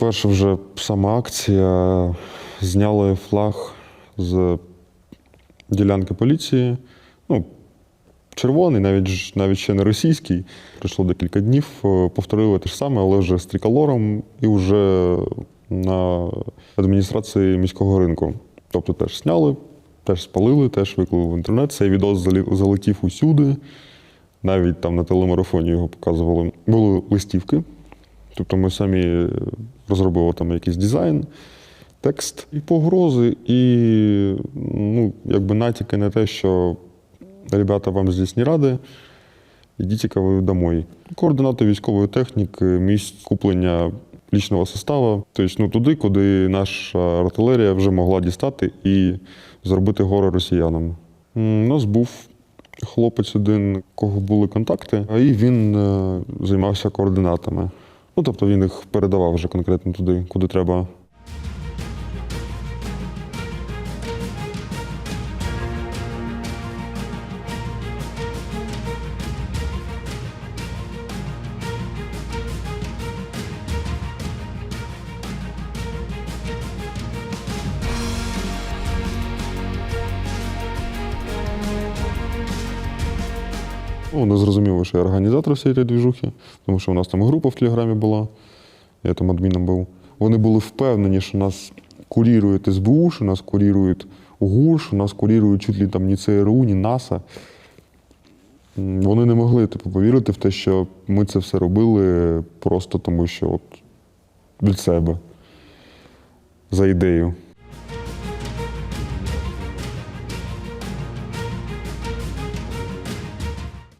Перша вже сама акція зняли флаг з ділянки поліції. Ну, червоний, навіть, навіть ще не російський. Пройшло декілька днів, е, повторили те ж саме, але вже з триколором і вже на адміністрації міського ринку. Тобто теж зняли, теж спалили, теж виклали в інтернет. Цей відос залетів усюди. Навіть там на телемарафоні його показували. Були листівки. Тобто ми самі розробили там якийсь дизайн, текст і погрози, і ну, якби натяки на те, що ребята вам здесь не ради, ідіть-ка ви домой. Координати військової техніки, місць куплення лічного составу, тобто ну, туди, куди наша артилерія вже могла дістати і зробити горе росіянам. У нас був хлопець один, у кого були контакти, і він е, займався координатами. Ну, тобто він їх передавав вже конкретно туди, куди треба. Ну, Вони зрозуміли, що я організатор всієї цієї двіжухи, тому що у нас там група в Телеграмі була, я там адміном був. Вони були впевнені, що нас курірують СБУ, що нас курірують ГУР, що нас курірують чуть ли там ні ЦРУ, ні НАСА. Вони не могли типу, повірити в те, що ми це все робили просто тому, що от від себе за ідею.